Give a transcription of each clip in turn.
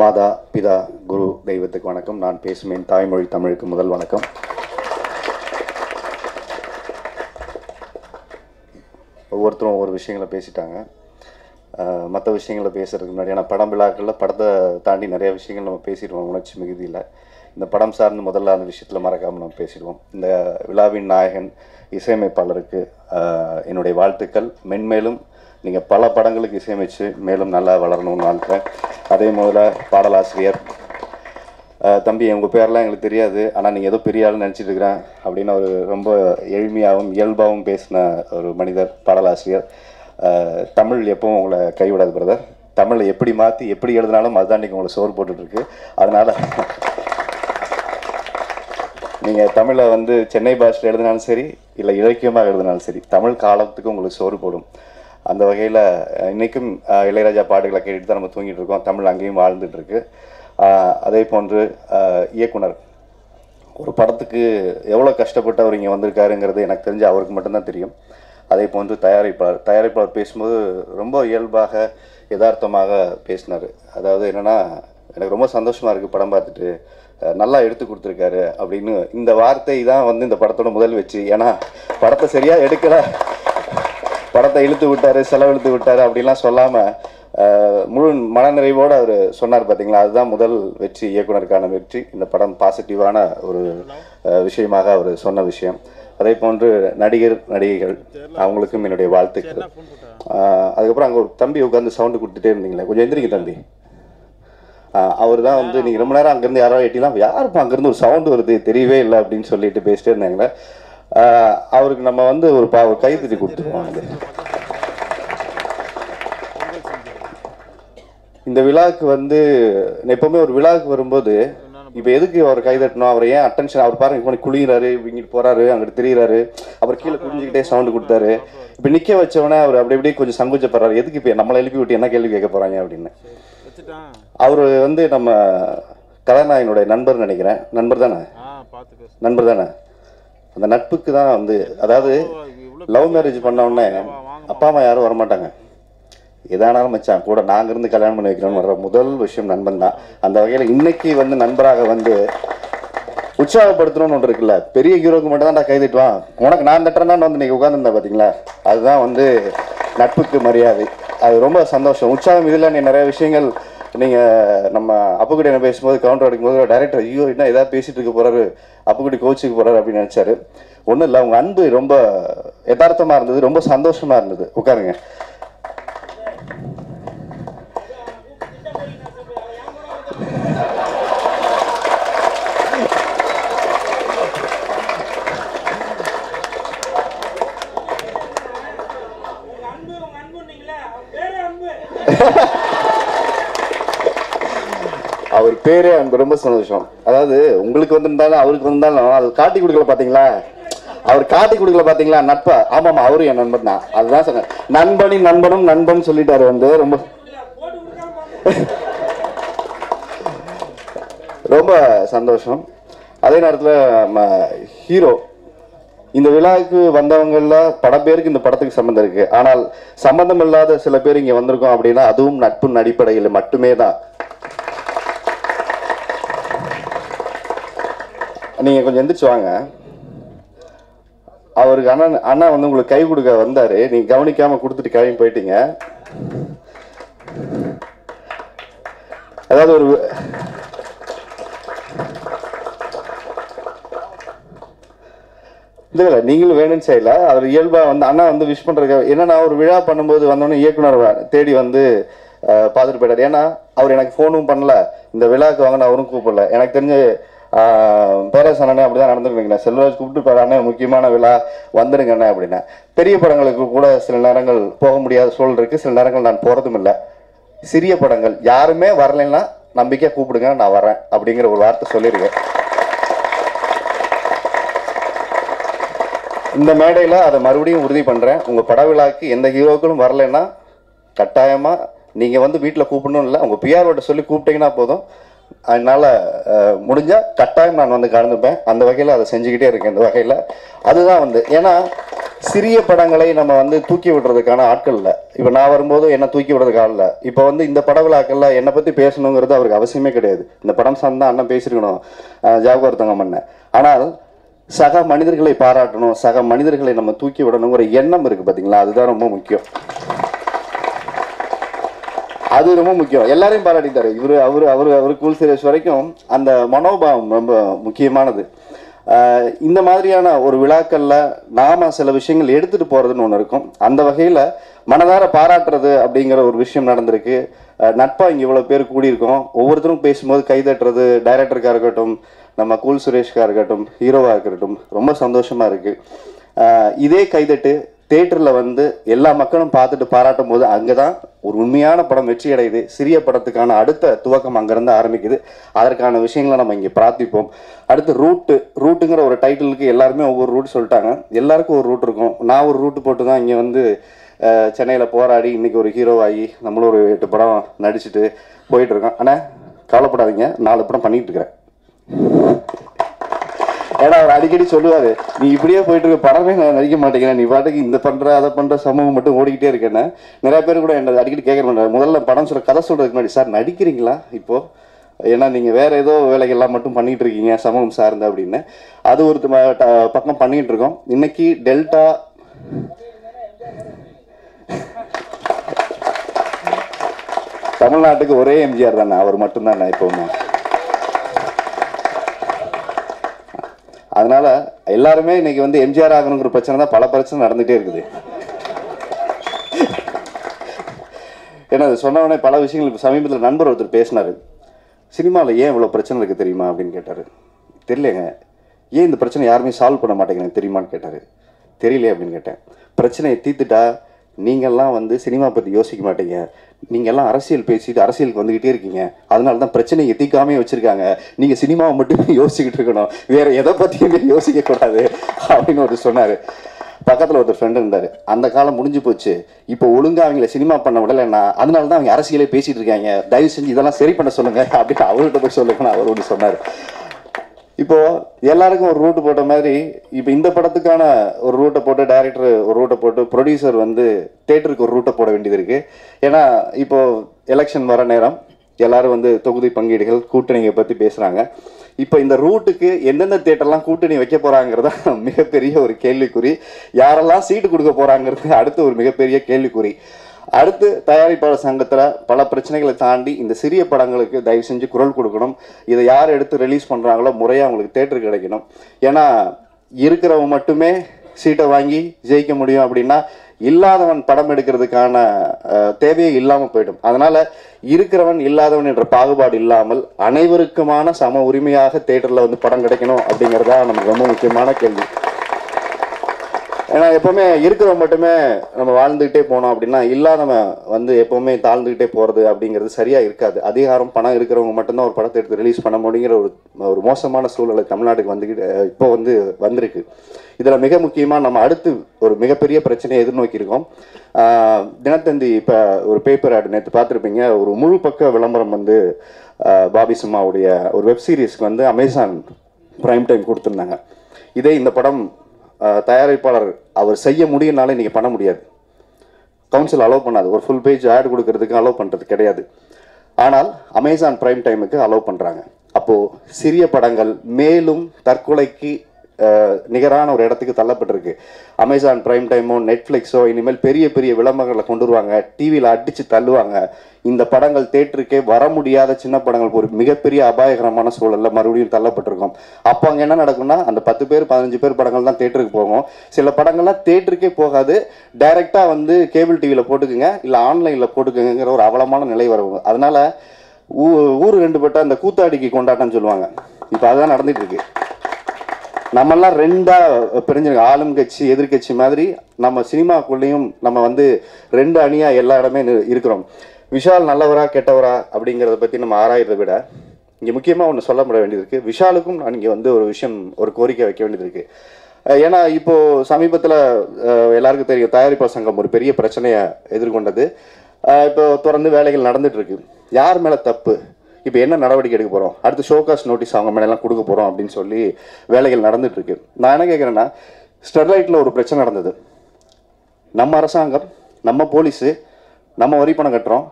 மாதா பிதா குரு தெய்வத்துக்கு வணக்கம். நான் பேசுவேன் தாய்மொழி தமிழுக்கு முதல் வணக்கம். ஒவ்வொருத்தரும் ஒவ்வொரு விஷயங்களை பேசிட்டாங்க. மற்ற விஷயங்களை பேசுறதுக்கு முன்னாடி ஏன்னா படம் விழாக்களில் படத்தை தாண்டி நிறைய விஷயங்கள் நம்ம பேசிடுவோம் உணர்ச்சி மிகுதியில். இந்த படம் சார்ந்து முதல்ல அந்த விஷயத்தில் மறக்காமல் நம்ம பேசிடுவோம். இந்த விழாவின் நாயகன் இசையமைப்பாளருக்கு என்னுடைய வாழ்த்துக்கள். மென்மேலும் நீங்கள் பல படங்களுக்கு இசையமைச்சு மேலும் நல்லா வளரணும்னு வாழ்த்துறேன் அதே முதல்ல பாடலாசிரியர் தம்பி உங்கள் பேரெலாம் எங்களுக்கு தெரியாது. ஆனால் நீங்கள் ஏதோ பெரிய ஆள்னு நினச்சிட்டு இருக்கிறேன் அப்படின்னு ஒரு ரொம்ப எளிமையாகவும் இயல்பாகவும் பேசின ஒரு மனிதர் பாடலாசிரியர். தமிழ் எப்பவும் உங்களை கைவிடாது பிரதர் தமிழை எப்படி மாற்றி எப்படி எழுதினாலும் அதுதான் இன்றைக்கி உங்களை சோறு போட்டுட்ருக்கு. அதனால் நீங்கள் தமிழை வந்து சென்னை பாஷையில் எழுதினாலும் சரி இல்லை இலக்கியமாக எழுதினாலும் சரி தமிழ் காலத்துக்கு உங்களுக்கு சோறு போடும். அந்த வகையில் இன்றைக்கும் இளையராஜா பாடுகளை கேட்டுட்டு தான் நம்ம தூங்கிட்டு இருக்கோம். தமிழ் அங்கேயும் வாழ்ந்துட்டுருக்கு அதே போன்று இயக்குனர். ஒரு படத்துக்கு எவ்வளோ கஷ்டப்பட்டு அவர் இங்கே வந்திருக்காருங்கிறது எனக்கு தெரிஞ்சு அவருக்கு மட்டும்தான் தெரியும். அதே போன்று தயாரிப்பாளர். தயாரிப்பாளர் பேசும்போது ரொம்ப இயல்பாக யதார்த்தமாக பேசினார். அதாவது என்னென்னா எனக்கு ரொம்ப சந்தோஷமாக இருக்குது படம் பார்த்துட்டு. நல்லா எடுத்து கொடுத்துருக்காரு அப்படின்னு இந்த வார்த்தை தான் வந்து இந்த படத்தோட முதல் வச்சு ஏன்னா படத்தை சரியாக எடுக்கலை. படத்தை இழுத்து விட்டாரு செலவிழுத்து விட்டாரு அப்படிலாம் சொல்லாமல் முழு மனநிறைவோடு அவர் சொன்னார் பார்த்தீங்களா அதுதான் முதல் வெற்றி இயக்குனருக்கான வெற்றி. இந்த படம் பாசிட்டிவான ஒரு விஷயமாக அவர் சொன்ன விஷயம். அதே போன்று நடிகர் நடிகைகள் அவங்களுக்கும் என்னுடைய வாழ்த்துக்கள். அதுக்கப்புறம் அங்கே ஒரு தம்பி உட்காந்து சவுண்டு கொடுத்துட்டே இருந்தீங்களே? கொஞ்சம் எந்திரிங்க தம்பி. அவர் தான் வந்து நீங்கள் ரொம்ப நேரம் அங்கேருந்து யாரோ எட்டிலாம் யாருப்பா அங்கேருந்து ஒரு சவுண்டு வருது? தெரியவே இல்லை அப்படின்னு சொல்லிட்டு பேசிட்டே இருந்தாங்களே. அவருக்கு நம்ம வந்து ஒரு பா ஒரு கைத்தட்டி கொடுத்துருவோம் அது. இந்த விழாவுக்கு வந்து எப்பவுமே ஒரு விழாவுக்கு வரும்போது இப்போ எதுக்கு அவர் கைதட்டணும்? அவர் ஏன் அட்டென்ஷன் அவர் பாருங்க இப்போ குளிக்கிறாரு இங்கிட்டு போறாரு அங்கிட்டு திரியிறாரு. அவர் கீழே குடிஞ்சுக்கிட்டே சவுண்டு கொடுத்தாரு. இப்போ நிக்க வச்சவொடனே அவர் அப்படி இப்படி கொஞ்சம் சங்குச்சப்படுறாரு. எதுக்கு இப்போ நம்மளை எழுப்பி விட்டு என்ன கேள்வி கேட்க போறாங்க அப்படின்னு. அவர் வந்து நம்ம கதாநாயகனுடைய நண்பர் நினைக்கிறேன். நண்பர் தானே? நண்பர் தானே? அந்த நட்புக்கு தான் வந்து அதாவது லவ் மேரேஜ் பண்ண உடனே அப்பா அம்மா யாரும் வரமாட்டாங்க. எதானாலும் மச்சான் கூட நாங்க இருந்து கல்யாணம் பண்ணி வைக்கிறோம்னு வர்ற முதல் விஷயம் நண்பன் தான். அந்த வகையில் இன்னைக்கு வந்து நண்பராக வந்து உற்சாகப்படுத்தணும்னு ஒன்று இருக்குல்ல? பெரிய ஹீரோக்கு மட்டும் தான் கை தட்டுவான் உனக்கு நான் தட்டுறேன்னு வந்து இன்னைக்கு உட்காந்துருந்தேன் பார்த்தீங்களா அதுதான் வந்து நட்புக்கு மரியாதை. அது ரொம்ப சந்தோஷம். உற்சாகம் இதில் நீ நிறைய விஷயங்கள் நீங்கள் நம்ம அப்புக்குடி என்ன பேசும்போது கவுண்டர் அடிக்கும்போது டைரக்டர் ஐயோ என்ன ஏதாவது பேசிட்டு இருக்க போறாரு? அப்புக்குடி கோச்சுக்கு போறாரு அப்படின்னு நினச்சாரு. ஒன்றும் இல்லை அவங்க அன்பு ரொம்ப யதார்த்தமாக இருந்தது ரொம்ப சந்தோஷமாக இருந்தது. உட்காருங்க அன்பு உங்க அன்புன்னீங்களே அவன் பேரே அன்பு அவர் சந்தோஷம் அதாவது உங்களுக்கு வந்திருந்தாலும் அவருக்கு வந்தாலும் அது காட்டி கொடுக்கல பார்த்தீங்களா அவர் காட்டி கொடுக்கல பார்த்தீங்களா நட்பா? ஆமாம் அவரும் என் நண்பன் தான். அதுதான் சொன்னேன். நண்பனின் நண்பனும் நண்பன் சொல்லிட்டாரு வந்து ரொம்ப ரொம்ப சந்தோஷம். அதே நேரத்தில் நம்ம ஹீரோ இந்த விழாவுக்கு வந்தவங்களில் பல பேருக்கு இந்த படத்துக்கு சம்மந்தம் இருக்குது ஆனால் சம்மந்தம் இல்லாத சில பேர் இங்கே வந்திருக்கோம் அப்படின்னா அதுவும் நட்பின் அடிப்படையில் மட்டுமே தான் நீங்கள் கொஞ்சம் எந்திரிச்சு வாங்க. அவருக்கு அண்ணன் அண்ணா வந்து உங்களுக்கு கை கொடுக்க வந்தார். நீங்கள் கவனிக்காமல் கொடுத்துட்டு கிளம்பி போயிட்டீங்க. அதாவது ஒரு இல்லை இல்லை நீங்களும் வேணும்னு செய்யல. அவர் இயல்பாக வந்து அண்ணா வந்து விஷ் பண்ணுறதுக்கு என்னன்னா ஒரு விழா பண்ணும்போது வந்தோடனே இயக்குனர் தேடி வந்து பார்த்துட்டு போயிட்டார். ஏன்னா அவர் எனக்கு ஃபோனும் பண்ணல. இந்த விழாவுக்கு வாங்க நான் அவரும் கூப்பிடல. எனக்கு தெரிஞ்ச பேரரசு அண்ணனே அப்படி தான் செல்வராஜ் கூப்பிட்டு போற முக்கியமான விழா வந்துடுங்கண்ணே அப்படின்னா. பெரிய படங்களுக்கு கூட சில நேரங்கள் போக முடியாத சூழல் இருக்குது சில நேரங்கள் நான் போகிறதும் இல்லை. சிறிய படங்கள். யாருமே வரலைன்னா நம்பிக்கையாக கூப்பிடுங்க நான் வரேன் அப்படிங்கிற ஒரு வார்த்தை சொல்லியிருக்கேன். இந்த மேடையில் அதை மறுபடியும் உறுதி பண்ணுறேன் உங்கள் பட விழாக்கு எந்த ஹீரோக்களும் வரலைன்னா கட்டாயமாக நீங்கள் வந்து வீட்டில் கூப்பிடணும் இல்லை. உங்கள் பிஆர்ஓட்ட சொல்லி கூப்பிட்டீங்கன்னா போதும். அதனால் முடிஞ்சால் கட்டாயம் நான் வந்து கலந்துப்பேன். அந்த வகையில் அதை செஞ்சுக்கிட்டே இருக்கேன் இந்த வகையில். அதுதான் வந்து ஏன்னா சிறிய படங்களை நம்ம வந்து தூக்கி விடுறதுக்கான ஆட்கள் இல்லை. இப்போ நான் வரும்போது என்ன தூக்கி விடுறதுக்கு ஆள் இல்லை. இப்போ வந்து இந்த பட விழாக்கள்ல என்னை பற்றி பேசணுங்கிறது அவருக்கு அவசியமே கிடையாது. இந்த படம் சார்ந்தா அண்ணன் பேசியிருக்கணும் ஜாபகர் தங்கம் அண்ணன். ஆனால் சக மனிதர்களை பாராட்டணும் சக மனிதர்களை நம்ம தூக்கி விடணுங்கிற எண்ணம் இருக்குது பார்த்தீங்களா அதுதான் ரொம்ப முக்கியம். அது ரொம்ப முக்கியம். எல்லாரையும் பாராட்டிட்டாரு. இவரு அவரு அவரு அவரு கூல் சுரேஷ் வரைக்கும் அந்த மனோபாவம் ரொம்ப முக்கியமானது. இந்த மாதிரியான ஒரு விழாக்களில் நாம சில விஷயங்கள் எடுத்துகிட்டு போகிறதுன்னு ஒன்று இருக்கும். அந்த வகையில் மனதார பாராட்டுறது அப்படிங்கிற ஒரு விஷயம் நடந்திருக்கு. நட்பாக இங்கே இவ்வளோ பேர் கூடியிருக்கோம். ஒவ்வொருத்தரும் பேசும்போது கைதட்டுறது டைரக்டருக்காக இருக்கட்டும் நம்ம கூல் சுரேஷ்காக இருக்கட்டும் ஹீரோவாக இருக்கட்டும் ரொம்ப சந்தோஷமாக இருக்குது இதே கைதட்டு தேட்டரில் வந்து எல்லா மக்களும் பார்த்துட்டு பாராட்டும் போது அங்கே தான் ஒரு உண்மையான படம் வெற்றி அடையுது சிறிய படத்துக்கான அடுத்த துவக்கம் அங்கேருந்து ஆரம்பிக்குது. அதற்கான விஷயங்களை நம்ம இங்கே பிரார்த்திப்போம். அடுத்து ரூட்டு. ரூட்டுங்கிற ஒரு டைட்டிலுக்கு எல்லாருமே ஒவ்வொரு ரூட் சொல்லிட்டாங்க. எல்லாருக்கும் ஒரு ரூட் இருக்கும். நான் ஒரு ரூட்டு போட்டு தான் இங்கே வந்து சென்னையில் போராடி இன்றைக்கி ஒரு ஹீரோவாகி நம்மளும் ஒரு எட்டு படம் நடிச்சுட்டு போயிட்டுருக்கோம் ஆனால் கவலைப்படாதீங்க. நாலு படம் பண்ணிகிட்டு இருக்கிறேன். ஏன்னா அவர் அடிக்கடி சொல்லுவாரு நீ இப்படியே போயிட்டு இருக்க படமே நான் நடிக்க மாட்டேங்கிறேன். நீ பாட்டுக்கு இந்த பண்ற அதை பண்ற சமூகம் மட்டும் ஓடிக்கிட்டே இருக்கேன்னு. நிறைய பேர் கூட என்ன அடிக்கடி கேட்க மாட்டாங்க முதல்ல படம் சொல்ற கதை சொல்றதுக்கு முன்னாடி சார் நடிக்கிறீங்களா இப்போ? ஏன்னா நீங்கள் வேறு ஏதோ வேலைகள்லாம் மட்டும் பண்ணிகிட்டு இருக்கீங்க சமூகம் சார்ந்த அப்படின்னு. அது ஒரு ட- பக்கம் பண்ணிகிட்டு இருக்கோம். இன்னைக்கு டெல்டா தமிழ்நாட்டுக்கு ஒரே எம்ஜிஆர் தானே அவர் மட்டும்தான் எப்பவுமே அதனால எல்லாருமே இன்னைக்கு வந்து எம்ஜிஆர் ஆகணுங்கிற பிரச்சனை தான் பல பிரச்சனை நடந்துகிட்டே இருக்குது. ஏன்னா அது சொன்ன உடனே பல விஷயங்கள் இப்போ சமீபத்தில் நண்பர் ஒருத்தர் பேசினாரு. சினிமாவில் ஏன் இவ்வளோ பிரச்சனை இருக்குது தெரியுமா அப்படின்னு கேட்டார். தெரியலங்க. ஏன் இந்த பிரச்சனை யாருமே சால்வ் பண்ண மாட்டேங்கிறாங்க தெரியுமான்னு கேட்டார். தெரியலையே அப்படின்னு கேட்டேன். பிரச்சனையை தீர்த்துட்டா நீங்கள்லாம் வந்து சினிமா பற்றி யோசிக்க மாட்டீங்க. நீங்கள்லாம் அரசியல் பேசிட்டு அரசியலுக்கு வந்துக்கிட்டே இருக்கீங்க. அதனால தான் பிரச்சனையை எத்திக்காமே வச்சுருக்காங்க. நீங்கள் சினிமாவை மட்டுமே யோசிச்சுக்கிட்டு இருக்கணும். வேற எதை பற்றியுமே யோசிக்க கூடாது அப்படின்னு ஒரு சொன்னார். பக்கத்தில் ஒருத்தர் ஃப்ரெண்டு இருந்தார். அந்த காலம் முடிஞ்சு போச்சு. இப்போ ஒழுங்கா அவங்கள சினிமா பண்ண விடலைன்னா அதனால தான் அவங்க அரசியலே பேசிகிட்டு இருக்காங்க. தயவு செஞ்சு இதெல்லாம் சரி பண்ண சொல்லுங்க அப்படின்னு அவர்கிட்ட போய் சொல்லுங்கன்னு அவர் ஒன்று சொன்னார். இப்போ எல்லாருக்கும் ஒரு ரூட் போட்ட மாதிரி இப்போ இந்த படத்துக்கான ஒரு ரூட்டை போட்டு டைரக்டர் ஒரு ரூட்டை போட்டு ப்ரொடியூசர் வந்து தேட்டருக்கு ஒரு ரூட்டை போட வேண்டியது இருக்குது ஏன்னா இப்போ எலெக்ஷன் வர நேரம் எல்லாரும் வந்து தொகுதி பங்கீடுகள் கூட்டணியை பற்றி பேசுகிறாங்க இப்போ இந்த ரூட்டுக்கு எந்தெந்த தேட்டர்லாம் கூட்டணி வைக்க போகிறாங்கிறது மிகப்பெரிய ஒரு கேள்விக்குறி. யாரெல்லாம் சீட்டு கொடுக்க போகிறாங்கிறது அடுத்து ஒரு மிகப்பெரிய கேள்விக்குறி. அடுத்து தயாரிப்பாளர் சங்கத்தில் பல பிரச்சனைகளை தாண்டி இந்த சிறிய படங்களுக்கு தயவு செஞ்சு குரல் கொடுக்கணும். இதை யார் எடுத்து ரிலீஸ் பண்ணுறாங்களோ முறையாக அவங்களுக்கு தேட்டர் கிடைக்கணும். ஏன்னா இருக்கிறவங்க மட்டுமே சீட்டை வாங்கி ஜெயிக்க முடியும் அப்படின்னா இல்லாதவன் படம் எடுக்கிறதுக்கான தேவையே இல்லாமல் போயிடும். அதனால் இருக்கிறவன் இல்லாதவன் என்ற பாகுபாடு இல்லாமல் அனைவருக்குமான சம உரிமையாக தேட்டரில் வந்து படம் கிடைக்கணும் அப்படிங்கிறதா நமக்கு ரொம்ப முக்கியமான கேள்வி. ஏன்னா எப்பவுமே இருக்கிறவங்க மட்டுமே நம்ம வாழ்ந்துகிட்டே போனோம் அப்படின்னா இல்லாதவன் வந்து எப்பவுமே தாழ்ந்துகிட்டே போறது அப்படிங்கிறது சரியா இருக்காது. அதிகாரம் பணம் இருக்கிறவங்க மட்டும்தான் ஒரு படத்தை எடுத்து ரிலீஸ் பண்ண முடியுங்கிற ஒரு ஒரு மோசமான சூழ்நிலை தமிழ்நாட்டுக்கு வந்துக்கிட்டு இப்போ வந்து வந்திருக்கு. இதில் மிக முக்கியமாக நம்ம அடுத்து ஒரு மிகப்பெரிய பிரச்சனையை எதிர்நோக்கியிருக்கோம். தினத்தந்தி இப்போ ஒரு பேப்பர் ஆடு நேற்று பார்த்துருப்பீங்க. ஒரு முழு பக்க விளம்பரம் வந்து பாபி சிம்மாவுடைய ஒரு வெப்சீரிஸ்க்கு வந்து அமேசான் பிரைம் டைம் கொடுத்துருந்தாங்க. இதே இந்த படம் தயாரிப்பாளர் அவர் செய்ய முடியும்னால நீங்கள் பண்ண முடியாது. கவுன்சில் அலோவ் பண்ணாது. ஒரு ஃபுல் பேஜ் ஆட் கொடுக்கறதுக்கு அலோவ் பண்ணுறது கிடையாது. ஆனால் அமேசான் ப்ரைம் டைமுக்கு அலோவ் பண்ணுறாங்க அப்போது சிறிய படங்கள் மேலும் தற்கொலைக்கு நிகரான ஒரு இடத்துக்கு தள்ளப்பட்டிருக்கு. அமேசான் ப்ரைம் டைமோ நெட்ஃப்ளிக்ஸோ இனிமேல் பெரிய பெரிய விளம்பரங்களை கொண்டு வருவாங்க. டிவியில் அடித்து தள்ளுவாங்க. இந்த படங்கள் தேட்டருக்கே வர முடியாத சின்ன படங்கள் ஒரு மிகப்பெரிய அபாயகரமான சூழலில் மறுபடியும் தள்ளப்பட்டிருக்கும். அப்போ அங்கே என்ன நடக்கும்னா அந்த பத்து பேர் பதினஞ்சு பேர் படங்கள் தான் தேட்டருக்கு போகும். சில படங்கள்லாம் தேட்டருக்கே போகாது. டைரெக்டாக வந்து கேபிள் டிவியில் போட்டுக்குங்க இல்லை ஆன்லைனில் போட்டுக்குங்கிற ஒரு அவலமான நிலை வரும் அதனால் ஊ ஊர் ரெண்டு பட்ட அந்த கூத்தாடிக்கு கொண்டாட்டம்னு சொல்லுவாங்க. இப்போ அதுதான் நடந்துகிட்டு இருக்கு. நம்மெல்லாம் ரெண்டா பிரிஞ்சிருக்கோம். ஆளும் கட்சி எதிர்க்கட்சி மாதிரி நம்ம சினிமாக்குள்ளேயும் நம்ம வந்து ரெண்டு அணியா எல்லா இடமே இருக்கிறோம். விஷால் நல்லவரா கெட்டவரா அப்படிங்கிறத பற்றி நம்ம ஆராயிறதை விட இங்கே முக்கியமாக ஒன்று சொல்ல வேண்டியது இருக்குது விஷாலுக்கும் நான் இங்கே வந்து ஒரு விஷயம் ஒரு கோரிக்கை வைக்க வேண்டியது இருக்குது ஏன்னா இப்போது சமீபத்தில் எல்லாருக்கும் தெரியும் தயாரிப்பாளர் சங்கம் ஒரு பெரிய பிரச்சனையை எதிர்கொண்டது. இப்போ தொடர்ந்து வேலைகள் நடந்துகிட்ருக்கு யார் மேலே தப்பு? இப்போ என்ன நடவடிக்கை எடுக்க போகிறோம் அடுத்து ஷோகாஸ் நோட்டீஸ் அவங்க மேலாம் கொடுக்க போகிறோம் அப்படின்னு சொல்லி வேலைகள் நடந்துகிட்ருக்கு நான் என்ன கேட்குறேன்னா ஸ்டெர்லைட்டில் ஒரு பிரச்சனை நடந்தது. நம்ம அரசாங்கம் நம்ம போலீஸு நம்ம வரி பணம் கட்டுறோம்.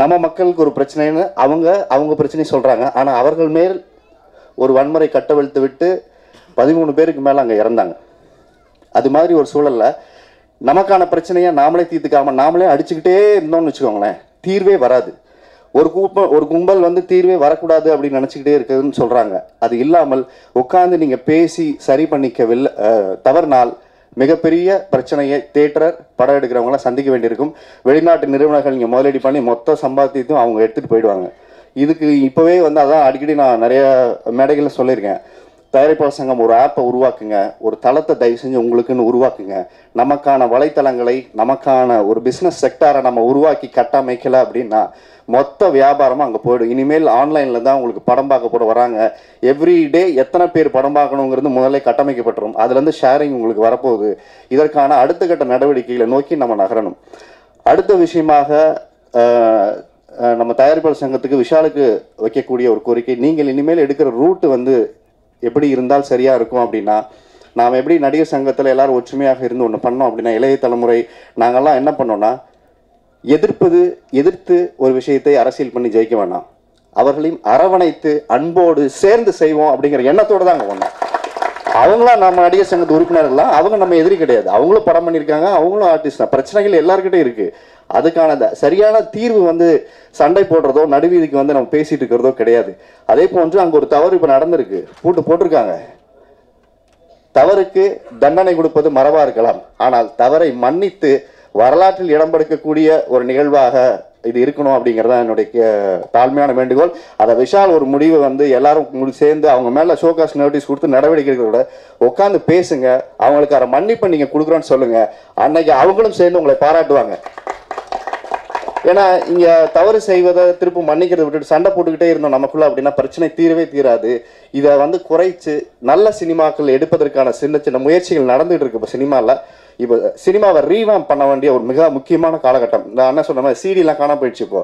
நம்ம மக்களுக்கு ஒரு பிரச்சனைன்னு அவங்க அவங்க பிரச்சனையை சொல்கிறாங்க ஆனால் அவர்கள் மேல் ஒரு வன்முறை கட்டவிழ்த்து விட்டு பதிமூணு பேருக்கு மேலே அங்கே இறந்தாங்க. அது மாதிரி ஒரு சூழலில் நமக்கான பிரச்சனையை நாமளே தீர்த்துக்காமல் நாமளே அடிச்சுக்கிட்டே இருந்தோம்னு வச்சுக்கோங்களேன். தீர்வே வராது. ஒரு கும்பல் ஒரு கும்பல் வந்து தீர்வே வரக்கூடாது அப்படின்னு நினச்சிக்கிட்டே இருக்குதுன்னு சொல்கிறாங்க அது இல்லாமல் உட்காந்து நீங்கள் பேசி சரி பண்ணிக்கவில்லை தவறினால் மிகப்பெரிய பிரச்சனையை தேட்டர் படம் எடுக்கிறவங்களாம் சந்திக்க வேண்டியிருக்கும். வெளிநாட்டு நிறுவனங்கள் நீங்கள் முதலீடு பண்ணி மொத்த சம்பாத்தியத்தையும் அவங்க எடுத்துகிட்டு போயிடுவாங்க. இதுக்கு இப்போவே வந்து அதான் அடிக்கடி நான் நிறைய மேடைகளில் சொல்லியிருக்கேன். தயாரிப்பாளர் சங்கம் ஒரு ஆப்பை உருவாக்குங்க. ஒரு தளத்தை தயவு செஞ்சு உங்களுக்குன்னு உருவாக்குங்க. நமக்கான வலைத்தளங்களை நமக்கான ஒரு பிஸ்னஸ் செக்டாரை நம்ம உருவாக்கி கட்டமைக்கல அப்படின்னா மொத்த வியாபாரமும் அங்கே போயிடும். இனிமேல் ஆன்லைனில் தான் உங்களுக்கு படம் பார்க்க போட வராங்க. எவ்ரி டே எத்தனை பேர் படம் பார்க்கணுங்கிறது முதல்ல கட்டமைக்கப்பட்டுரும். அதுலேருந்து ஷேரிங் உங்களுக்கு வரப்போகுது. இதற்கான அடுத்த கட்ட நடவடிக்கைகளை நோக்கி நம்ம நகரணும். அடுத்த விஷயமாக நம்ம தயாரிப்பாளர் சங்கத்துக்கு விஷாலுக்கு வைக்கக்கூடிய ஒரு கோரிக்கை நீங்கள் இனிமேல் எடுக்கிற ரூட்டு வந்து எப்படி இருந்தால் சரியாக இருக்கும் அப்படின்னா நாம் எப்படி நடிகர் சங்கத்தில் எல்லோரும் ஒற்றுமையாக இருந்து ஒன்று பண்ணோம் அப்படின்னா இளைய தலைமுறை நாங்கள்லாம் என்ன பண்ணோன்னா எதிர்ப்பது எதிர்த்து ஒரு விஷயத்தை அரசியல் பண்ணி ஜெயிக்க வேண்டாம் அவர்களையும் அரவணைத்து அன்போடு சேர்ந்து செய்வோம் அப்படிங்கிற எண்ணத்தோடு தான் அங்கே வந்தோம். அவங்களாம் நம்ம நடிகர் சங்கத்து உறுப்பினர்கள்லாம் அவங்க நம்ம எதிரி கிடையாது. அவங்களும் படம் பண்ணியிருக்காங்க அவங்களும் ஆர்டிஸ்ட் தான். பிரச்சனைகள் எல்லாருக்கிட்டே இருக்குது அதுக்கான சரியான தீர்வு வந்து சண்டை போடுறதோ நடுவீதிக்கு வந்து நம்ம பேசிட்டு இருக்கிறதோ கிடையாது. அதே போன்று அங்கே ஒரு தவறு இப்போ நடந்திருக்கு. பூட்டு போட்டிருக்காங்க. தவறுக்கு தண்டனை கொடுப்பது மரபா இருக்கலாம். ஆனால் தவறை மன்னித்து வரலாற்றில் இடம்பெடுக்கக்கூடிய ஒரு நிகழ்வாக இது இருக்கணும் அப்படிங்கிறது தான் என்னுடைய தாழ்மையான வேண்டுகோள். அதை விஷால் ஒரு முடிவை வந்து எல்லாரும் சேர்ந்து அவங்க மேலே ஷோகாஸ் நோட்டீஸ் கொடுத்து நடவடிக்கை எடுக்கிறத உட்காந்து பேசுங்க. அவங்களுக்கு அதை மன்னிப்பை நீங்கள் கொடுக்குறோன்னு சொல்லுங்கள் அன்னைக்கு அவங்களும் சேர்ந்து உங்களை பாராட்டுவாங்க. ஏன்னா இங்க தவறு செய்வதை திருப்பி மன்னிக்கிறத விட்டுட்டு சண்டை போட்டுக்கிட்டே இருந்தோம் நமக்குள்ள அப்படின்னா பிரச்சனை தீரவே தீராது. இதை வந்து குறைச்சு நல்ல சினிமாக்கள் எடுப்பதற்கான சின்ன சின்ன முயற்சிகள் நடந்துட்டு இருக்கு இப்போ சினிமாவில் இப்போ சினிமாவை ரீவாம் பண்ண வேண்டிய ஒரு மிக முக்கியமான காலகட்டம். இந்த அண்ணன் சொன்ன மாதிரி சிடிலாம் காண போயிடுச்சு இப்போ.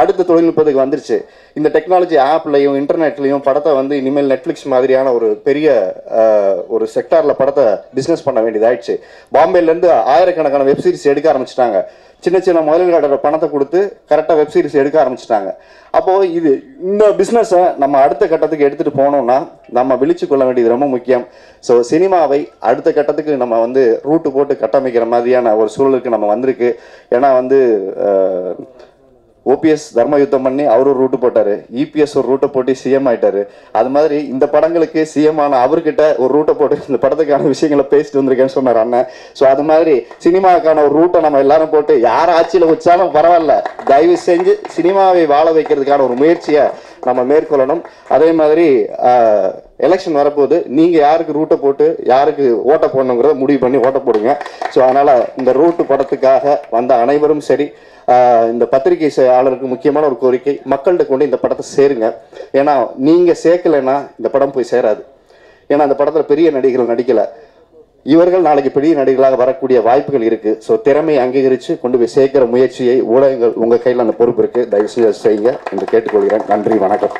அடுத்த தொழில்நுட்பத்துக்கு வந்துருச்சு. இந்த டெக்னாலஜி ஆப்லையும் இன்டர்நெட்லையும் படத்தை வந்து இனிமேல் நெட்ஃப்ளிக்ஸ் மாதிரியான ஒரு பெரிய ஒரு செக்டாரில் படத்தை பிஸ்னஸ் பண்ண வேண்டியதாயிடுச்சு பாம்பேலேருந்து ஆயிரக்கணக்கான வெப்சீரிஸ் எடுக்க ஆரம்பிச்சிட்டாங்க. சின்ன சின்ன முதலீடாளர் பணத்தை கொடுத்து கரெக்டாக வெப்சீரிஸ் எடுக்க ஆரம்பிச்சிட்டாங்க. அப்போது இது இந்த பிஸ்னஸை நம்ம அடுத்த கட்டத்துக்கு எடுத்துகிட்டு போனோம்னா நம்ம விழிச்சு கொள்ள வேண்டியது ரொம்ப முக்கியம். ஸோ சினிமாவை அடுத்த கட்டத்துக்கு நம்ம வந்து ரூட்டு போட்டு கட்டமைக்கிற மாதிரியான ஒரு சூழலுக்கு நம்ம வந்திருக்கு. ஏன்னா வந்து ஓபிஎஸ் தர்ம யுத்தம் பண்ணி அவர் ஒரு ரூட்டு போட்டாரு. இபிஎஸ் ஒரு ரூட்டை போட்டு சிஎம் ஆயிட்டாரு. அது மாதிரி இந்த படங்களுக்கு சிஎம் ஆன அவர்கிட்ட ஒரு ரூட்டை போட்டு இந்த படத்துக்கான விஷயங்களை பேசிட்டு வந்திருக்கேன்னு சொன்னார் அண்ணன். ஸோ அது மாதிரி சினிமாவுக்கான ஒரு ரூட்டை நம்ம எல்லாரும் போட்டு யார் ஆட்சியில் வச்சாலும் பரவாயில்ல. தயவு செஞ்சு சினிமாவை வாழ வைக்கிறதுக்கான ஒரு முயற்சியை நம்ம மேற்கொள்ளணும். அதே மாதிரி எலெக்ஷன் வரப்போது நீங்க யாருக்கு ரூட்டை போட்டு யாருக்கு ஓட்டை போடணுங்கிறத முடிவு பண்ணி ஓட்ட போடுங்க. ஸோ அதனால இந்த ரூட்டு படத்துக்காக வந்த அனைவரும் சரி. இந்த பத்திரிகை செயலாளருக்கு முக்கியமான ஒரு கோரிக்கை மக்கள்கிட்ட கொண்டு இந்த படத்தை சேருங்க. ஏன்னா நீங்க சேர்க்கலைன்னா இந்த படம் போய் சேராது. ஏன்னா அந்த படத்துல பெரிய நடிகர்கள் நடிக்கல. இவர்கள் நாளைக்கு பெரிய நடிகர்களாக வரக்கூடிய வாய்ப்புகள் இருக்கு. ஸோ திறமையை அங்கீகரித்து கொண்டு போய் சேர்க்கிற முயற்சியை ஊடகங்கள் உங்கள் கையில் அந்த பொறுப்பு இருக்கு. தயவு செஞ்சு செய்யுங்க என்று கேட்டுக்கொள்கிறேன். நன்றி வணக்கம்.